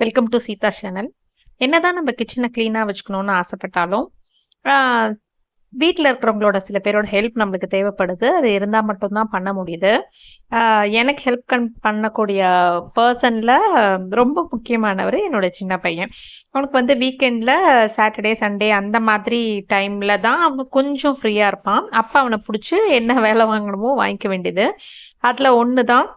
Welcome to Sita channel என்னதான் நம்ம கிச்சனை க்ளீனாக வச்சுக்கணும்னு ஆசைப்பட்டாலும் வீட்டில் இருக்கிறவங்களோட சில பேரோட ஹெல்ப் நம்மளுக்கு தேவைப்படுது. அது இருந்தால் மட்டும்தான் பண்ண முடியுது. எனக்கு ஹெல்ப் கண் பண்ணக்கூடிய பர்சனில் ரொம்ப முக்கியமானவர் என்னோட சின்ன பையன். அவனுக்கு வந்து வீக்கெண்டில் சாட்டர்டே சண்டே அந்த மாதிரி டைமில் தான் அவன் கொஞ்சம் ஃப்ரீயாக இருப்பான். அப்போ அவனை பிடிச்சி என்ன வேலை வாங்கணுமோ வாங்கிக்க வேண்டியது. அதில் ஒன்று தான்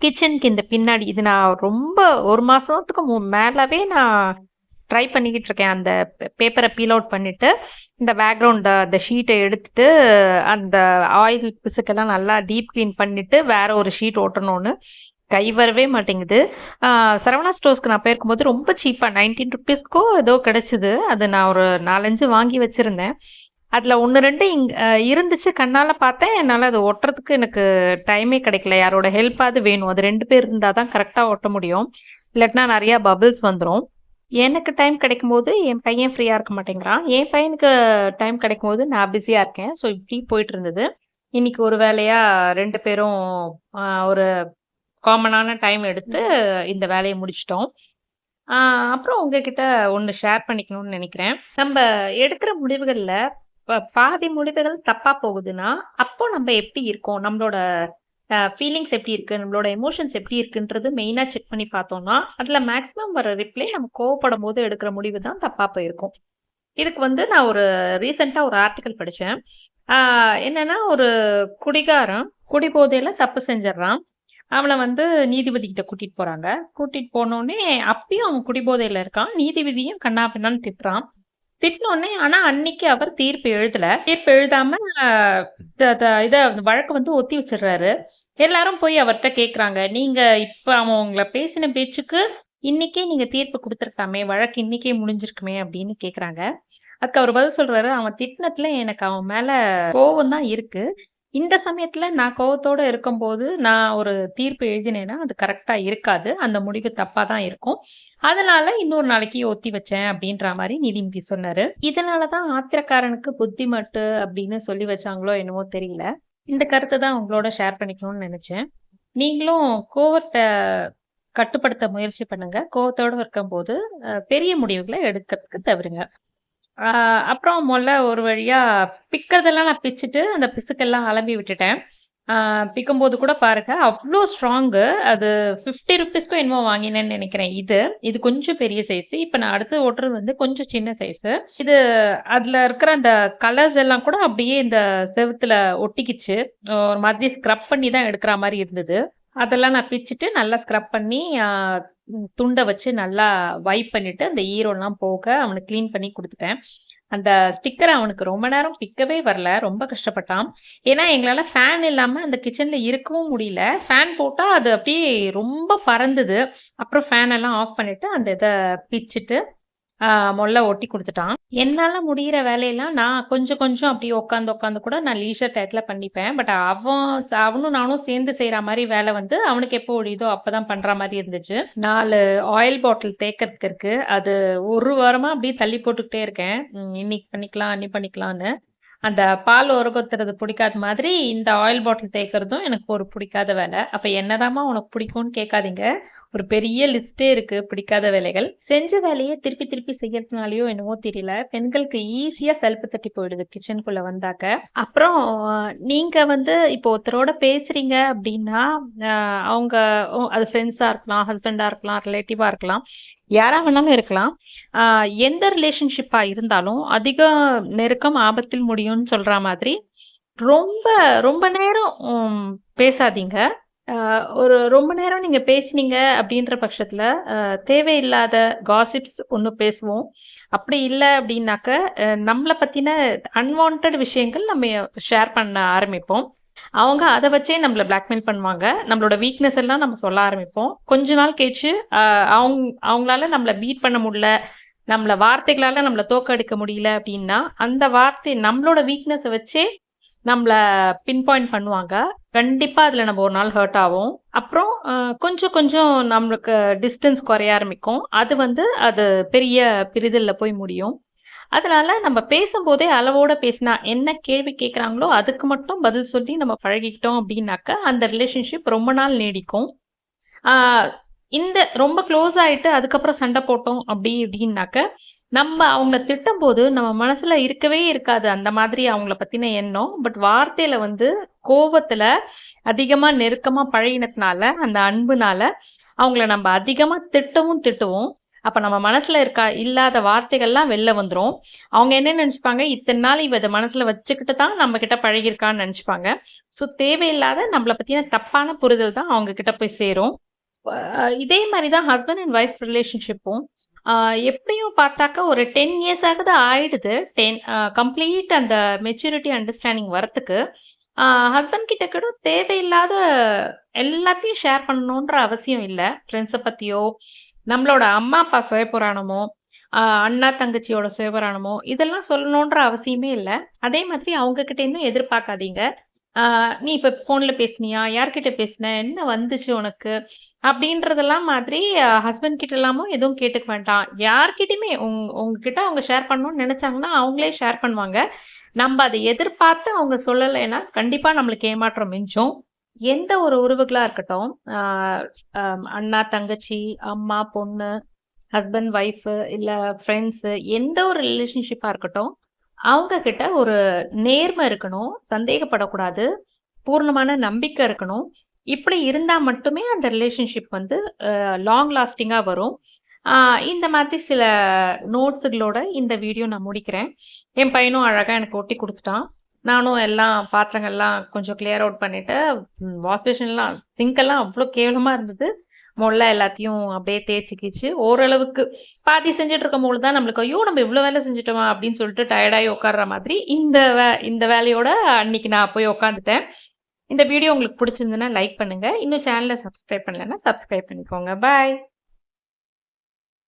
கிச்சனுக்கு இந்த பின்னாடி இது நான் ரொம்ப ஒரு மாதத்துக்கு மு மேலவே நான் ட்ரை பண்ணிக்கிட்டு இருக்கேன். அந்த பேப்பரை பீல் அவுட் பண்ணிவிட்டு இந்த பேக்ரவுண்ட் அந்த ஷீட்டை எடுத்துட்டு அந்த ஆயில் பிசுக்கெல்லாம் நல்லா டீப் க்ளீன் பண்ணிவிட்டு வேற ஒரு ஷீட் ஓட்டணும்னு கை வரவே மாட்டேங்குது. சரவணா ஸ்டோர்ஸ்க்கு நான் போயிருக்கும்போது ரொம்ப சீப்பாக நைன்டீன் ருபீஸ்க்கோ ஏதோ கிடச்சிது. அது நான் ஒரு நாலஞ்சு வாங்கி வச்சுருந்தேன். அதில் ஒன்று ரெண்டு இங் இருந்துச்சு. கண்ணால் பார்த்தேன். என்னால் அது ஒட்டுறதுக்கு எனக்கு டைமே கிடைக்கல. யாரோட ஹெல்ப்பாவது வேணும். அது ரெண்டு பேர் இருந்தால் தான் கரெக்டாக ஒட்ட முடியும். இல்லாட்டினா நிறையா பபிள்ஸ் வந்துடும் எனக்கு டைம் கிடைக்கும் போது என் பையன் ஃப்ரீயாக இருக்க மாட்டேங்கிறான். என் பையனுக்கு டைம் கிடைக்கும் போது நான் பிஸியாக இருக்கேன். ஸோ இப்படி போயிட்டு இருந்தது. இன்னைக்கு ஒரு வேலையாக ரெண்டு பேரும் ஒரு காமனான டைம் எடுத்து இந்த வேலையை முடிச்சிட்டோம். அப்புறம் உங்ககிட்ட ஒன்று ஷேர் பண்ணிக்கணும்னு நினைக்கிறேன். நம்ம எடுக்கிற முடிவுகளில் பாதி முடிவுகள் தப்பாக போகுதுன்னா அப்போ நம்ம எப்படி இருக்கோம்? நம்மளோட ஃபீலிங்ஸ் எப்படி இருக்கு? நம்மளோட எமோஷன்ஸ் எப்படி இருக்குன்றது மெயினாக செக் பண்ணி பார்த்தோம்னா அதில் மேக்ஸிமம் வர ரிப்ளை நம்ம கோவப்படும் போது எடுக்கிற முடிவு தான் தப்பாக போயிருக்கும். இதுக்கு வந்து நான் ஒரு ரீசெண்டாக ஒரு ஆர்டிக்கல் படித்தேன் என்னன்னா ஒரு குடிகாரன் குடிபோதையில தப்பு செஞ்சிடறான். அவனை வந்து நீதிபதி கிட்ட கூட்டிட்டு போறாங்க. கூட்டிட்டு போனோடனே அப்பயும் அவன் குடிபோதையில இருக்கான். நீதிபதியும் கண்ணா பின்னான்னு திட்டுறான். திட்டினோடனே ஆனா அன்னைக்கு அவர் தீர்ப்பு எழுதல. தீர்ப்பு எழுதாம இத வழக்கு வந்து ஒத்தி வச்சிடுறாரு. எல்லாரும் போய் அவர்கிட்ட கேக்குறாங்க நீங்க இப்ப அவன் உங்களை பேசின பேச்சுக்கு இன்னைக்கே நீங்க தீர்ப்பு கொடுத்துருக்காமே வழக்கு இன்னைக்கே முடிஞ்சிருக்குமே அப்படின்னு கேக்குறாங்க. அதுக்கு அவர் பதில் சொல்றாரு அவன் திட்டினத்துல எனக்கு அவன் மேல கோவம் தான் இருக்கு. இந்த சமயத்தில் நான் கோவத்தோட இருக்கும்போது நான் ஒரு தீர்ப்பு எழுதினேன்னா அது கரெக்டாக இருக்காது. அந்த முடிவு தப்பாக தான் இருக்கும். அதனால இன்னொரு நாளைக்கு ஒத்தி வச்சேன் அப்படின்ற மாதிரி நீதிமதி சொன்னாரு. இதனாலதான் ஆத்திரக்காரனுக்கு புத்தி மட்டு அப்படின்னு சொல்லி வச்சாங்களோ என்னவோ தெரியல. இந்த கருத்தை தான் உங்களோட ஷேர் பண்ணிக்கணும்னு நினைச்சேன். நீங்களும் கோவத்தை கட்டுப்படுத்த முயற்சி பண்ணுங்க. கோவத்தோட இருக்கும்போது பெரிய முடிவுகளை எடுக்கிறதுக்கு தவிருங்க ஆஹ் அப்புறம் முதல்ல ஒரு வழியா பிக்கிறதெல்லாம் நான் பிச்சுட்டு அந்த பிசுக்கெல்லாம் அலம்பி விட்டுட்டேன். பிக்கும்போது கூட பாருங்க அவ்வளோ ஸ்ட்ராங்கு அது ஃபிஃப்டி ருபீஸ்க்கும் என்னமோ வாங்கினேன்னு நினைக்கிறேன் இது. இது கொஞ்சம் பெரிய சைஸ் இப்போ நான் அடுத்து ஓட்டுறது வந்து கொஞ்சம் சின்ன சைஸு இது அதில் இருக்கிற அந்த கலர்ஸ் எல்லாம் கூட அப்படியே இந்த செவத்தில் ஒட்டிக்கிச்சு. ஒரு மாதிரி ஸ்க்ரப் பண்ணி தான் எடுக்கிற மாதிரி இருந்தது. அதெல்லாம் நான் பிச்சுட்டு நல்லா ஸ்க்ரப் பண்ணி துண்டை வச்சு நல்லா வைப் பண்ணிட்டு அந்த ஈரோலாம் போக அவனுக்கு க்ளீன் பண்ணி கொடுத்துட்டேன். அந்த ஸ்டிக்கர் அவனுக்கு ரொம்ப நேரம் பிக்கவே வரல ரொம்ப கஷ்டப்பட்டான். ஏன்னா எங்களால் ஃபேன் இல்லாமல் அந்த கிச்சனில் இருக்கவும் முடியல. ஃபேன் போட்டால் அது அப்படியே ரொம்ப பறந்துது. அப்புறம் ஃபேன் எல்லாம் ஆஃப் பண்ணிட்டு அந்த இதை பிச்சுட்டு மொல்ல ஒட்டி கொடுத்துட்டான். என்னால முடிகிற வேலையெல்லாம் நான் கொஞ்சம் கொஞ்சம் அப்படியே உட்காந்து உட்காந்து கூட நான் லீஷர் டயத்துல பண்ணிப்பேன். பட் அவன் அவனும் நானும் சேர்ந்து செய்யற மாதிரி வேலை வந்து அவனுக்கு எப்போ ஒழியுதோ அப்பதான் பண்ற மாதிரி இருந்துச்சு. நாலு ஆயில் பாட்டில் தேக்கிறதுக்கு இருக்கு. அது ஒரு வாரமா அப்படியே தள்ளி போட்டுக்கிட்டே இருக்கேன். உம் இன்னைக்கு பண்ணிக்கலாம் அன்னி பண்ணிக்கலாம்னு. அந்த பால் உரகத்துறது பிடிக்காத மாதிரி இந்த ஆயில் பாட்டில் தேய்க்கிறதும் எனக்கு ஒரு பிடிக்காத வேலை. அப்போ என்னதாம்மா உனக்கு பிடிக்கும்னு கேட்காதீங்க. ஒரு பெரிய லிஸ்டே இருக்கு பிடிக்காத வேலைகள். செஞ்ச வேலையை திருப்பி திருப்பி செய்யறதுனாலயோ என்னவோ தெரியல. பெண்களுக்கு ஈஸியா செல்ஃபு தட்டி போயிடுது கிச்சனுக்குள்ள வந்தாக்க. அப்புறம் நீங்க வந்து இப்போ ஒருத்தரோட பேசுறீங்க அப்படின்னா அவங்க அது ஃப்ரெண்ட்ஸா இருக்கலாம் ஹஸ்பண்டா இருக்கலாம் ரிலேட்டிவா இருக்கலாம். யாரா வேணாலும் இருக்கலாம். எந்த ரிலேஷன்ஷிப்பா இருந்தாலும் அதிக நெருக்கம் ஆபத்தில் முடியும்னு சொல்ற மாதிரி ரொம்ப ரொம்ப நேரம் பேசாதீங்க. ஒரு ரொம்ப நேரம் நீங்க பேசினீங்க அப்படின்ற பட்சத்துல தேவையில்லாத காசிப்ஸ் ஒன்று பேசுவோம். அப்படி இல்லை அப்படின்னாக்க நம்மளை பத்தின அன்வான்ட் விஷயங்கள் நம்ம ஷேர் பண்ண ஆரம்பிப்போம். அவங்க அதை வச்சே நம்மளை பிளாக்மெயில் பண்ணுவாங்க. நம்மளோட வீக்னஸ் எல்லாம் நம்ம சொல்ல ஆரம்பிப்போம். கொஞ்ச நாள் கழிச்சு ஆஹ் அவங்க அவங்களால நம்மளை பீட் பண்ண முடியல நம்மள வார்த்தைகளால நம்மளை தோக்கடிக்க முடியல அப்படின்னா அந்த வார்த்தை நம்மளோட வீக்னஸை வச்சே நம்மள பின் பாயிண்ட் பண்ணுவாங்க. கண்டிப்பா அதுல நம்ம ஒரு நாள் ஹர்ட் ஆகும் அப்புறம் கொஞ்சம் கொஞ்சம் நம்மளுக்கு டிஸ்டன்ஸ் குறைய ஆரம்பிக்கும். அது வந்து அது பெரிய பிரிதலில் போய் முடியும். அதனால நம்ம பேசும்போதே அளவோட பேசினா என்ன கேள்வி கேட்குறாங்களோ அதுக்கு மட்டும் பதில் சொல்லி நம்ம பழகிக்கிட்டோம் அப்படின்னாக்கா அந்த ரிலேஷன்ஷிப் ரொம்ப நாள் நீடிக்கும். இந்த ரொம்ப க்ளோஸ் ஆகிட்டு அதுக்கப்புறம் சண்டை போட்டோம் அப்படி இப்படின்னாக்க நம்ம அவங்கள திட்டும்போது நம்ம மனசுல இருக்கவே இருக்காது அந்த மாதிரி அவங்கள பத்தின எண்ணம். பட் வார்த்தையில வந்து கோவத்துல அதிகமா நெருக்கமா பழகினதுனால அந்த அன்புனால அவங்கள நம்ம அதிகமா திட்டவும் திட்டுவோம். அப்போ நம்ம மனசில் இருக்க இல்லாத வார்த்தைகள்லாம் வெளில வந்துரும். அவங்க என்ன நினச்சிப்பாங்க? இத்தனை நாள் இவ இதை மனசில் வச்சுக்கிட்டு தான் நம்ம கிட்ட பழகிருக்கான்னு நினைச்சுப்பாங்க. ஸோ தேவையில்லாத நம்மளை பற்றின தப்பான புரிதல் தான் அவங்க கிட்ட போய் சேரும். இதே மாதிரி தான் ஹஸ்பண்ட் அண்ட் ஒய்ஃப் ரிலேஷன்ஷிப்பும் எப்படியும் பார்த்தாக்கா ஒரு டென் இயர்ஸ் ஆகுது ஆயிடுது. டென் கம்ப்ளீட் அந்த மெச்சூரிட்டி அண்டர்ஸ்டாண்டிங் வரத்துக்கு ஹஸ்பண்ட் கிட்ட கூட தேவையில்லாத எல்லாத்தையும் ஷேர் பண்ணணுன்ற அவசியம் இல்லை. ஃப்ரெண்ட்ஸை பற்றியோ நம்மளோட அம்மா அப்பா சுயபுராணமோ அண்ணா தங்கச்சியோட சுயபுராணமோ இதெல்லாம் சொல்லணுன்ற அவசியமே இல்லை. அதே மாதிரி அவங்கக்கிட்டேருந்தும் இருந்தும் எதிர்பார்க்காதீங்க நீ இப்போ ஃபோனில் பேசுனியா? யார்கிட்ட பேசின? என்ன வந்துச்சு உனக்கு? அப்படின்றதெல்லாம் மாதிரி ஹஸ்பண்ட் கிட்ட எல்லாமும் எதுவும் கேட்டுக்க வேண்டாம். யார்கிட்டயுமே உங் உங்ககிட்ட அவங்க ஷேர் பண்ணணும்னு நினச்சாங்கன்னா அவங்களே ஷேர் பண்ணுவாங்க. நம்ம அதை எதிர்பார்த்து அவங்க சொல்லலைன்னா கண்டிப்பாக நம்மளுக்கு ஏமாற்றம் மிஞ்சும். எந்த ஒரு உறவுகளா இருக்கட்டும் அண்ணா தங்கச்சி அம்மா பொண்ணு ஹஸ்பண்ட் ஒய்ஃபு இல்லை ஃப்ரெண்ட்ஸு எந்த ஒரு ரிலேஷன்ஷிப்பாக இருக்கட்டும் அவங்க கிட்ட ஒரு நேர்மை இருக்கணும் சந்தேகப்படக்கூடாது பூர்ணமான நம்பிக்கை இருக்கணும். இப்படி இருந்தால் மட்டுமே அந்த ரிலேஷன்ஷிப் வந்து லாங் லாஸ்டிங்காக வரும். இந்த மாதிரி சில நோட்ஸுகளோட இந்த வீடியோ நான் முடிக்கிறேன். என் பையனும் அழகாக எனக்கு ஒட்டி கொடுத்துட்டான். நானும் எல்லாம் பாத்திரங்கள்லாம் கொஞ்சம் கிளியர் அவுட் பண்ணிட்டு வாஷ் பேஷன்லாம் சிங்கெல்லாம் அவ்வளோ கேவலமாக இருந்தது. முள்ள எல்லாத்தையும் அப்படியே தேய்ச்சி கீச்சு ஓரளவுக்கு பாதி செஞ்சுட்டு இருக்கும் தான் நம்மளுக்கு ஐயோ நம்ம இவ்வளோ வேலை செஞ்சுட்டோமா? அப்படின்னு சொல்லிட்டு டயர்டாகி உட்கார்ற மாதிரி இந்த வே இந்த வேலையோட அன்னைக்கு நான் போய் உட்காந்துட்டேன். இந்த வீடியோ உங்களுக்கு பிடிச்சிருந்துன்னா லைக் பண்ணுங்கள் இன்னும் சேனலை சப்ஸ்கிரைப் பண்ணலைன்னா சப்ஸ்கிரைப் பண்ணிக்கோங்க. பாய்